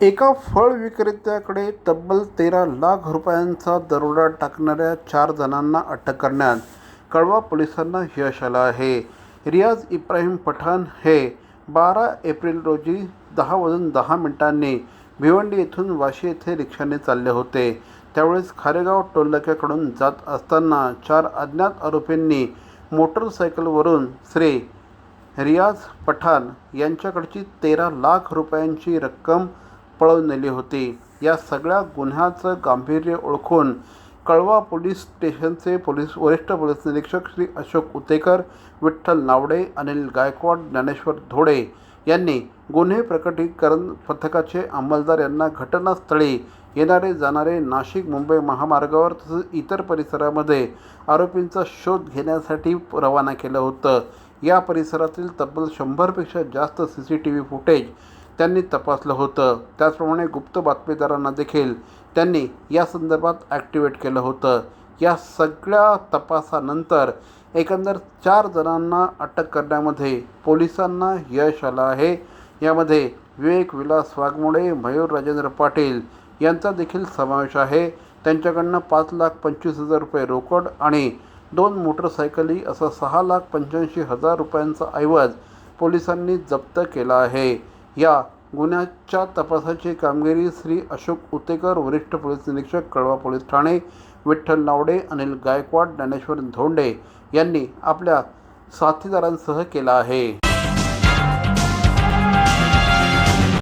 एका फळ विक्रेत्याकडे तब्बल तेरा लाख रुपयांचा दरोडा टाकणाऱ्या चार जणांना अटक करण्यात कळवा पोलिसांना यश आलं आहे. रियाज इब्राहिम पठाण हे बारा एप्रिल रोजी दहा वाजून दहा मिनिटांनी भिवंडी येथून वाशी येथे रिक्षाने चालले होते. त्यावेळेस खारेगाव टोलनाक्याकडून जात असताना चार अज्ञात आरोपींनी मोटरसायकलवरून श्री रियाज पठाण यांच्याकडची तेरा लाख रुपयांची रक्कम पळवून नेली होती. या सगळ्या गुन्ह्याचं गांभीर्य ओळखून कळवा पोलीस स्टेशनचे पोलीस वरिष्ठ पोलीस निरीक्षक श्री अशोक उतेकर विठ्ठल नावडे अनिल गायकवाड ज्ञानेश्वर धोडे यांनी गुन्हे प्रकटीकरण पथकाचे अंमलदार यांना घटनास्थळी येणारे जाणारे नाशिक मुंबई महामार्गावर तसेच इतर परिसरामध्ये आरोपींचा शोध घेण्यासाठी रवाना केलं होतं. या परिसरातील तब्बल शंभरपेक्षा जास्त C C T V footage त्यांनी तपासलं होतं. त्याचप्रमाणे गुप्त बातमीदारांना देखील त्यांनी या संदर्भात ॲक्टिवेट केलं होतं. या सगळ्या तपासानंतर एकंदर चार जणांना अटक करण्यामध्ये पोलिसांना यश आलं आहे. यामध्ये विवेक विलास वाघमोडे मयूर राजेंद्र पाटील यांचा देखील समावेश आहे. त्यांच्याकडनं पाच लाख पंचवीस हजार रुपये रोकड आणि दोन मोटरसायकली असं सहा लाख पंच्याऐंशी हजार रुपयांचा ऐवज पोलिसांनी जप्त केला आहे. या गुन्ह्याच्या तपासाची कामगिरी श्री अशोक उतेकर वरिष्ठ पोलीस निरीक्षक कळवा पोलीस ठाणे विठ्ठल नावडे अनिल गायकवाड ज्ञानेश्वर धोंडे यांनी आपल्या साथीदारांसह केला आहे.